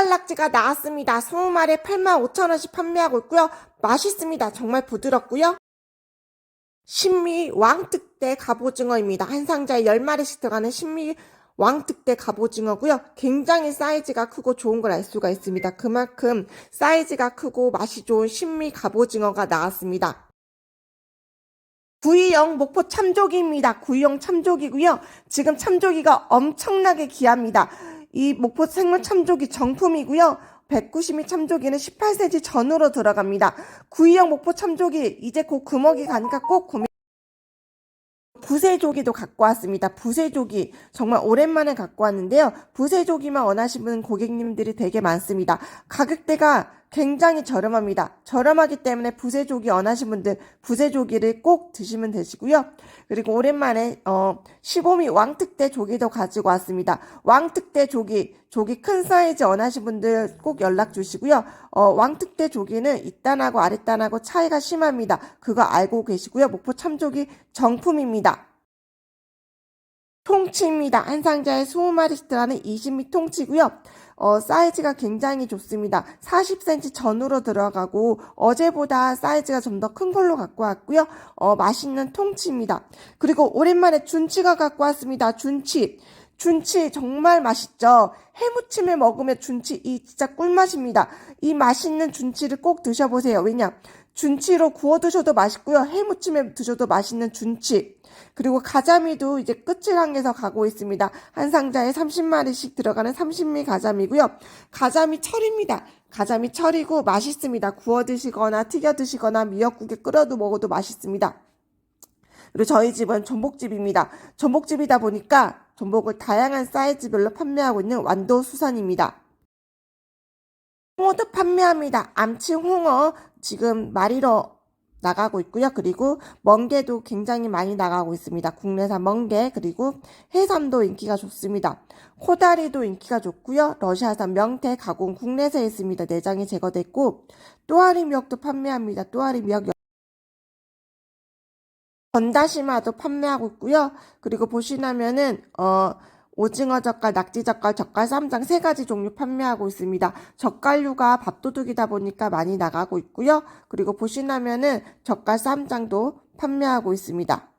흰살낙지가 나왔습니다. 20마리에 85,000원씩 판매하고 있고요. 맛있습니다. 정말 부드럽고요. 신미 왕특대 갑오징어입니다. 한 상자에 10마리씩 들어가는 신미 왕특대 갑오징어고요. 굉장히 사이즈가 크고 좋은 걸 알 수가 있습니다. 그만큼 사이즈가 크고 맛이 좋은 신미 갑오징어가 나왔습니다. 구이영 목포 참조기입니다. 구이영 참조기고요. 지금 참조기가 엄청나게 귀합니다. 이 목포 생물 참조기 정품이고요. 190미 참조기는 18cm 전으로 들어갑니다. 구이영 목포 참조기 이제 곧 금어기 가니까 꼭 구매 부세조기도 갖고 왔습니다. 부세조기 정말 오랜만에 갖고 왔는데요. 부세조기만 원하시는 고객님들이 되게 많습니다. 가격대가 굉장히 저렴합니다. 저렴하기 때문에 부세조기 원하시는 분들 부세조기를 꼭 드시면 되시고요. 그리고 오랜만에 어 15미 왕특대 조기도 가지고 왔습니다. 왕특대 조기 조기 큰 사이즈 원하시는 분들 꼭 연락 주시고요. 어 왕특대 조기는 윗단하고 아랫단하고 차이가 심합니다. 그거 알고 계시고요. 목포 참조기 정품입니다. 통치입니다. 한 상자에 20마리씩 들어가는 20미 통치고요. 어, 사이즈가 굉장히 좋습니다. 40cm 전으로 들어가고 어제보다 사이즈가 좀 더 큰 걸로 갖고 왔고요. 어, 맛있는 통치입니다. 그리고 오랜만에 준치가 갖고 왔습니다. 준치. 준치 정말 맛있죠. 해무침에 먹으면 준치 이 진짜 꿀맛입니다. 이 맛있는 준치를 꼭 드셔보세요. 왜냐? 준치로 구워 드셔도 맛있고요. 해무침에 드셔도 맛있는 준치. 그리고 가자미도 이제 끝을 향해서 가고 있습니다. 한 상자에 30마리씩 들어가는 30미 가자미고요. 가자미 철입니다. 가자미 철이고 맛있습니다. 구워 드시거나 튀겨 드시거나 미역국에 끓여도 먹어도 맛있습니다. 그리고 저희 집은 전복집입니다. 전복집이다 보니까 전복을 다양한 사이즈별로 판매하고 있는 완도수산입니다. 홍어도 판매합니다. 암치 홍어 지금 마리로 나가고 있고요. 그리고 멍게도 굉장히 많이 나가고 있습니다. 국내산 멍게 그리고 해삼도 인기가 좋습니다. 코다리도 인기가 좋고요. 러시아산 명태 가공 국내세에 있습니다. 내장이 제거됐고 또아리 미역도 판매합니다. 또아리 미역 전다시마도 판매하고 있고요. 그리고 보시면은 어 오징어 젓갈, 낙지 젓갈, 젓갈 쌈장 세 가지 종류 판매하고 있습니다. 젓갈류가 밥도둑이다 보니까 많이 나가고 있고요. 그리고 보시면은 젓갈 쌈장도 판매하고 있습니다.